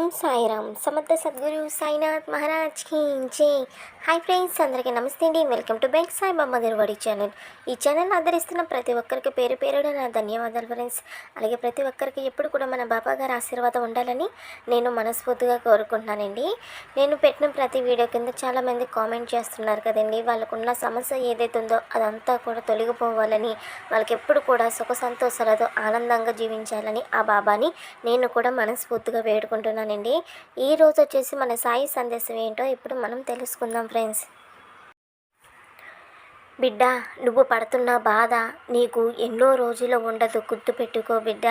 ఓం సాయిరామ్. సమర్థ సద్గురు సాయినాథ్ మహారాజ్కి జై. Hi friends అందరికీ నమస్తే అండి. Welcome to bank Saibaba Garvadi channel. ఈ ఛానల్ ఆదరిస్తున్న ప్రతి ఒక్కరికి పేరు పేరున నా ధన్యవాదాలు ఫ్రెండ్స్. అలాగే ప్రతి ఒక్కరికి ఎప్పుడు కూడా మన బాబా గారి ఆశీర్వాదం ఉండాలని నేను మనస్ఫూర్తిగా కోరుకుంటున్నానండి. నేను పెట్టిన ప్రతి వీడియో కింద చాలామంది కామెంట్ చేస్తున్నారు కదండి. వాళ్ళకున్న సమస్య ఏదైతే ఉందో అదంతా కూడా తొలగిపోవాలని వాళ్ళకి ఎప్పుడు కూడా సుఖ సంతోషాలతో ఆనందంగా జీవించాలని ఆ బాబాని నేను కూడా మనస్ఫూర్తిగా వేడుకుంటున్నాను. ఈ రోజు వచ్చేసి మన సాయి సందేశం ఏంటో ఇప్పుడు మనం తెలుసుకుందాం ఫ్రెండ్స్. బిడ్డ నువ్వు పడుతున్న బాధ నీకు ఎన్నో రోజులు ఉండదు. గుర్తుపెట్టుకో బిడ్డ.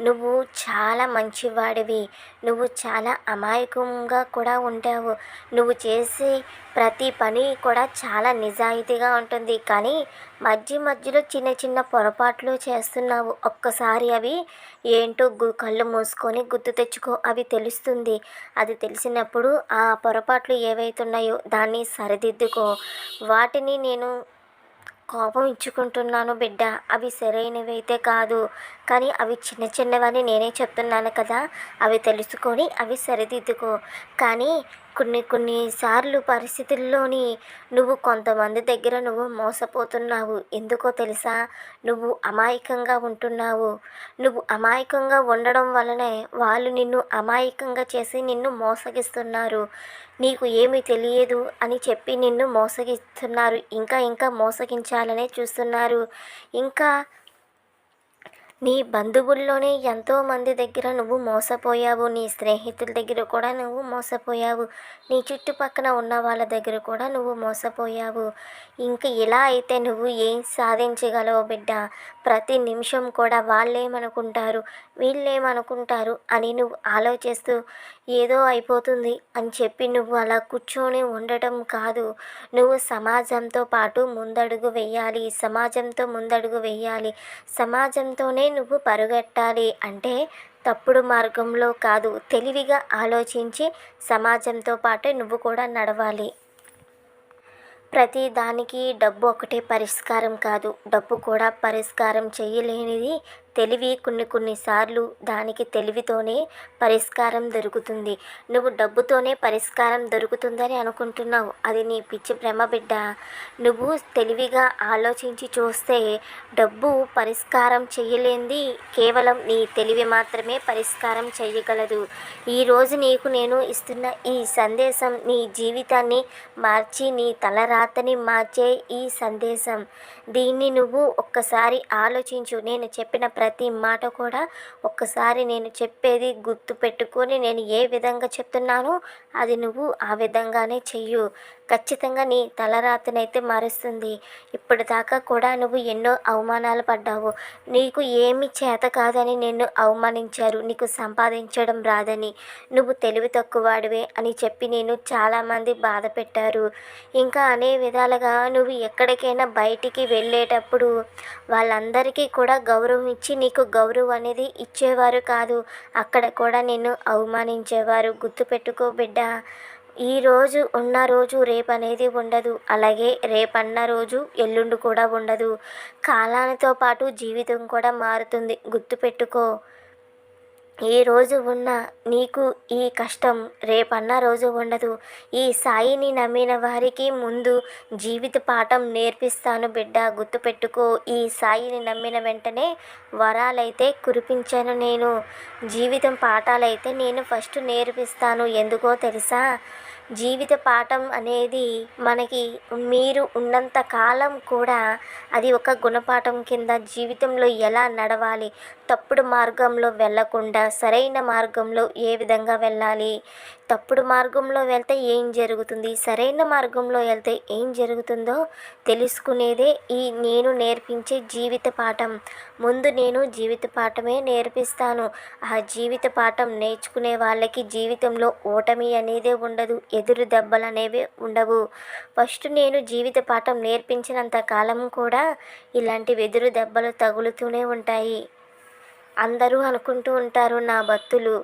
నువ్వు చాలా మంచివాడివి. నువ్వు చాలా అమాయకంగా కూడా ఉంటావు. నువ్వు చేసే ప్రతి పని కూడా చాలా నిజాయితీగా ఉంటుంది. కానీ మధ్య మధ్యలో చిన్న చిన్న పొరపాట్లు చేస్తున్నావు. ఒక్కసారి అవి ఏంటో గు కళ్ళు మూసుకొని గుర్తు తెచ్చుకో అవి తెలుస్తుంది. అది తెలిసినప్పుడు ఆ పొరపాట్లు ఏవైతున్నాయో దాన్ని సరిదిద్దుకో. వాటిని నేను కోపం ఇచ్చుకుంటున్నాను బిడ్డ. అవి సరైనవి అయితే కాదు. కానీ అవి చిన్న చిన్నవని నేనే చెప్తున్నాను కదా. అవి తెలుసుకొని అవి సరిదిద్దుకో. కానీ కొన్ని కొన్నిసార్లు పరిస్థితుల్లోని నువ్వు కొంతమంది దగ్గర నువ్వు మోసపోతున్నావు. ఎందుకో తెలుసా? నువ్వు అమాయకంగా ఉంటున్నావు. నువ్వు అమాయకంగా ఉండడం వలనే వాళ్ళు నిన్ను అమాయకంగా చేసి నిన్ను మోసగిస్తున్నారు. నీకు ఏమీ తెలియదు అని చెప్పి నిన్ను మోసగిస్తున్నారు. ఇంకా ఇంకా మోసగించాలనే చూస్తున్నారు. ఇంకా నీ బంధువుల్లోనే ఎంతోమంది దగ్గర నువ్వు మోసపోయావు. నీ స్నేహితుల దగ్గర కూడా నువ్వు మోసపోయావు. నీ చుట్టుపక్కన ఉన్న వాళ్ళ దగ్గర కూడా నువ్వు మోసపోయావు. ఇంక ఇలా అయితే నువ్వు ఏం సాధించగలవు బిడ్డ? ప్రతి నిమిషం కూడా వాళ్ళేమనుకుంటారు? వీళ్ళేమనుకుంటారు అని నువ్వు ఆలోచిస్తూ ఏదో అయిపోతుంది అని చెప్పి నువ్వు అలా కూర్చొని ఉండటం కాదు. నువ్వు సమాజంతో పాటు ముందడుగు వేయాలి. సమాజంతో ముందడుగు వేయాలి. సమాజంతోనే నువ్వు పరుగెట్టాలి అంటే తప్పుడు మార్గంలో కాదు. తెలివిగా ఆలోచించి సమాజంతో పాటు నువ్వు కూడా నడవాలి. ప్రతి దానికి డబ్బు ఒకటే పరిష్కారం కాదు. డబ్బు కూడా పరిష్కారం చేయలేనిది తెలివి కొన్ని కొన్నిసార్లు దానికి తెలివితోనే పరిష్కారం దొరుకుతుంది. నువ్వు డబ్బుతోనే పరిష్కారం దొరుకుతుందని అనుకుంటున్నావు. అది నీ పిచ్చి ప్రేమ బిడ్డ. నువ్వు తెలివిగా ఆలోచించి చూస్తే డబ్బు పరిష్కారం చేయలేంది. కేవలం నీ తెలివి మాత్రమే పరిష్కారం చేయగలదు. ఈరోజు నీకు నేను ఇస్తున్న ఈ సందేశం నీ జీవితాన్ని మార్చి నీ తలరాతని మార్చే ఈ సందేశం. దీన్ని నువ్వు ఒక్కసారి ఆలోచించు. నేను చెప్పిన ప్రతి మాట కూడా ఒక్కసారి నేను చెప్పేది గుర్తు పెట్టుకొని నేను ఏ విధంగా చెప్తున్నానో అది నువ్వు ఆ విధంగానే చెయ్యు. ఖచ్చితంగా నీ తలరాతనైతే మారుస్తుంది. ఇప్పటిదాకా కూడా నువ్వు ఎన్నో అవమానాలు పడ్డావు. నీకు ఏమి చేత కాదని నిన్ను అవమానించారు. నీకు సంపాదించడం రాదని. నువ్వు తెలివి తక్కువవాడివే అని చెప్పి నేను చాలామంది బాధ పెట్టారు ఇంకా అనే విధాలుగా నువ్వు ఎక్కడికైనా బయటికి వెళ్ళేటప్పుడు వాళ్ళందరికీ కూడా గౌరవం ఇచ్చి నీకు గౌరవం అనేది ఇచ్చేవారు కాదు. అక్కడ కూడా నిన్ను అవమానించేవారు. గుర్తుపెట్టుకో బిడ్డ. ఈ రోజు ఉన్న రోజు రేపు అనేది ఉండదు. అలాగే రేపన్న రోజు ఎల్లుండి కూడా ఉండదు. కాలానితో పాటు జీవితం కూడా మారుతుంది. గుర్తుపెట్టుకో. ఈ రోజు ఉన్న నీకు ఈ కష్టం రేపన్న రోజు ఉండదు. ఈ సాయిని నమ్మిన వారికి ముందు జీవిత పాఠం నేర్పిస్తాను బిడ్డ. గుర్తుపెట్టుకో ఈ సాయిని నమ్మిన వెంటనే వరాలైతే కురిపించాను నేను. జీవితం పాఠాలైతే నేను ఫస్ట్ నేర్పిస్తాను. ఎందుకో తెలుసా? జీవిత పాఠం అనేది మనకి మీరు ఉన్నంత కాలం కూడా అది ఒక గుణపాఠం కింద జీవితంలో ఎలా నడవాలి తప్పుడు మార్గంలో వెళ్ళకుండా సరైన మార్గంలో ఏ విధంగా వెళ్ళాలి తప్పుడు మార్గంలో వెళ్తే ఏం జరుగుతుంది? సరైన మార్గంలో వెళ్తే ఏం జరుగుతుందో తెలుసుకునేదే ఈ నేను నేర్పించే జీవిత పాఠం. ముందు నేను జీవిత పాఠమే నేర్పిస్తాను. ఆ జీవిత పాఠం నేర్చుకునే వాళ్ళకి జీవితంలో ఓటమి అనేదే ఉండదు. ఎదురు దెబ్బలు అనేవి ఉండవు. ఫస్ట్ నేను జీవిత పాఠం నేర్పించినంత కాలం కూడా ఇలాంటి వెదురు దెబ్బలు తగులుతూనే ఉంటాయి. అందరూ అనుకుంటూ ఉంటారు నా భక్తులు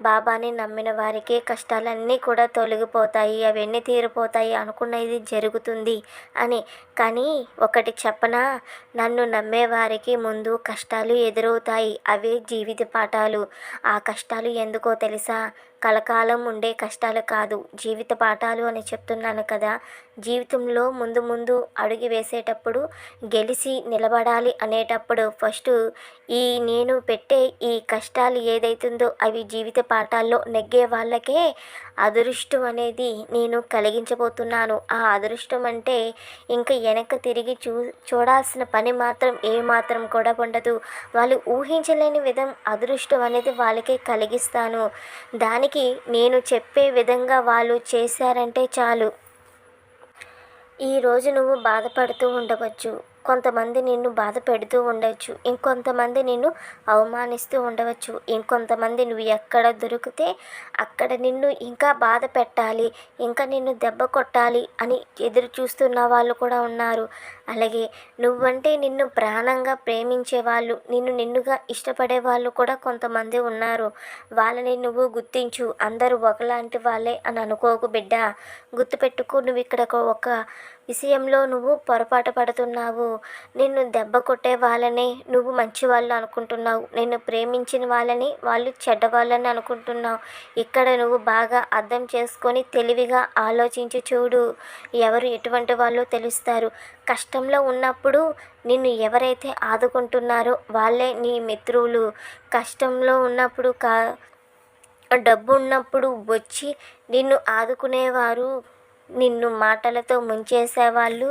బాబాని నమ్మిన వారికి కష్టాలన్నీ కూడా తొలగిపోతాయి అవన్నీ తీరిపోతాయి అనుకున్నది జరుగుతుంది అని. కానీ ఒకటి చెప్పనా? నన్ను నమ్మేవారికి ముందు కష్టాలు ఎదురవుతాయి అవే జీవిత పాఠాలు. ఆ కష్టాలు ఎందుకో తెలుసా? కలకాలం ఉండే కష్టాలు కాదు. జీవిత పాఠాలు అని చెప్తున్నాను కదా. జీవితంలో ముందు ముందు అడుగు వేసేటప్పుడు గెలిచి నిలబడాలి అనేటప్పుడు ఫస్ట్ ఈ నేను పెట్టే ఈ కష్టాలు ఏదైతుందో అవి జీవిత పాఠాల్లో నెగ్గే వాళ్ళకే అదృష్టం అనేది నేను కలిగించబోతున్నాను. ఆ అదృష్టం అంటే ఇంకా వెనక తిరిగి చూ చూడాల్సిన పని మాత్రం ఏ మాత్రం కూడా ఉండదు. వాళ్ళు ఊహించలేని విధం అదృష్టం అనేది వాళ్ళకే కలిగిస్తాను. దానికి నేను చెప్పే విధంగా వాళ్ళు చేశారంటే చాలు. ఈరోజు నువ్వు బాధపడుతూ ఉండవచ్చు. కొంతమంది నిన్ను బాధ పెడుతూ ఉండవచ్చు ఇంకొంతమంది నిన్ను అవమానిస్తూ ఉండవచ్చు. ఇంకొంతమంది నువ్వు ఎక్కడ దొరికితే అక్కడ నిన్ను ఇంకా బాధ పెట్టాలి ఇంకా నిన్ను దెబ్బ కొట్టాలి అని ఎదురు చూస్తున్న వాళ్ళు కూడా ఉన్నారు. అలాగే నువ్వంటే నిన్ను ప్రాణంగా ప్రేమించే వాళ్ళు నిన్ను నిన్నుగా ఇష్టపడే వాళ్ళు కూడా కొంతమంది ఉన్నారు. వాళ్ళని నువ్వు గుర్తించు. అందరూ ఒకలాంటి వాళ్ళే అని అనుకోకు బిడ్డ. గుర్తుపెట్టుకో నువ్వు ఇక్కడ ఒక విషయంలో నువ్వు పొరపాటు పడుతున్నావు. నిన్ను దెబ్బ కొట్టే వాళ్ళని నువ్వు మంచి వాళ్ళు అనుకుంటున్నావు. నిన్ను ప్రేమించిన వాళ్ళని వాళ్ళు చెడ్డవాళ్ళని అనుకుంటున్నావు. ఇక్కడ నువ్వు బాగా అర్థం చేసుకొని తెలివిగా ఆలోచించి చూడు. ఎవరు ఎటువంటి వాళ్ళు తెలుస్తారు. కష్టంలో ఉన్నప్పుడు నిన్ను ఎవరైతే ఆదుకుంటున్నారో వాళ్ళే నీ మిత్రులు. కష్టంలో ఉన్నప్పుడు కా డబ్బు ఉన్నప్పుడు వచ్చి నిన్ను ఆదుకునేవారు. నిన్ను మాటలతో ముంచేసేవాళ్ళు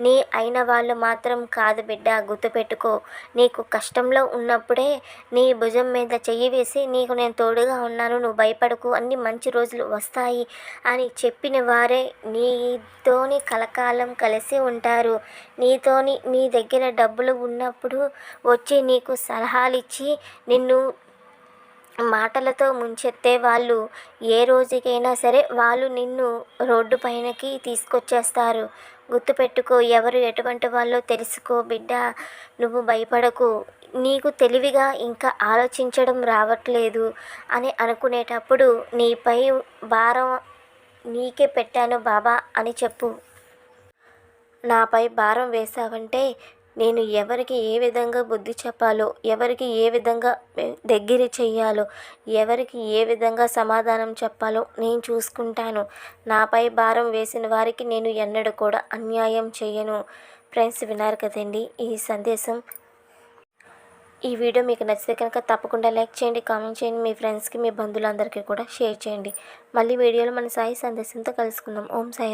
నీ అయిన వాళ్ళు మాత్రం కాదు బిడ్డ గుర్తుపెట్టుకో. నీకు కష్టంలో ఉన్నప్పుడే నీ భుజం మీద చెయ్యి వేసి నీకు నేను తోడుగా ఉన్నాను నువ్వు భయపడకు అన్ని మంచి రోజులు వస్తాయి అని చెప్పిన వారే నీతోని కలకాలం కలిసి ఉంటారు. నీతోని నీ దగ్గర డబ్బులు ఉన్నప్పుడు వచ్చి నీకు సలహాలు ఇచ్చి నిన్ను మాటలతో ముంచెత్తే వాళ్ళు ఏ రోజుకైనా సరే వాళ్ళు నిన్ను రోడ్డు పైనకి తీసుకొచ్చేస్తారు. గుర్తుపెట్టుకో ఎవరు ఎటువంటి వాళ్ళో తెలుసుకో బిడ్డ నువ్వు భయపడకు. నీకు తెలివిగా ఇంకా ఆలోచించడం రావట్లేదు అని అనుకునేటప్పుడు నీపై భారం నీకే పెట్టాను బాబా అని చెప్పు. నాపై భారం వేసావంటే నేను ఎవరికి ఏ విధంగా బుద్ధి చెప్పాలో ఎవరికి ఏ విధంగా దగ్గర చెయ్యాలో ఎవరికి ఏ విధంగా సమాధానం చెప్పాలో నేను చూసుకుంటాను. నాపై భారం వేసిన వారికి నేను ఎన్నడూ కూడా అన్యాయం చేయను. ఫ్రెండ్స్ విన్నారు కదండి ఈ సందేశం. ఈ వీడియో మీకు నచ్చితే కనుక తప్పకుండా లైక్ చేయండి కామెంట్ చేయండి మీ ఫ్రెండ్స్కి మీ బంధువులందరికీ కూడా షేర్ చేయండి. మళ్ళీ వీడియోలో మన సాయి సందేశంతో కలుసుకుందాం. ఓం సాయి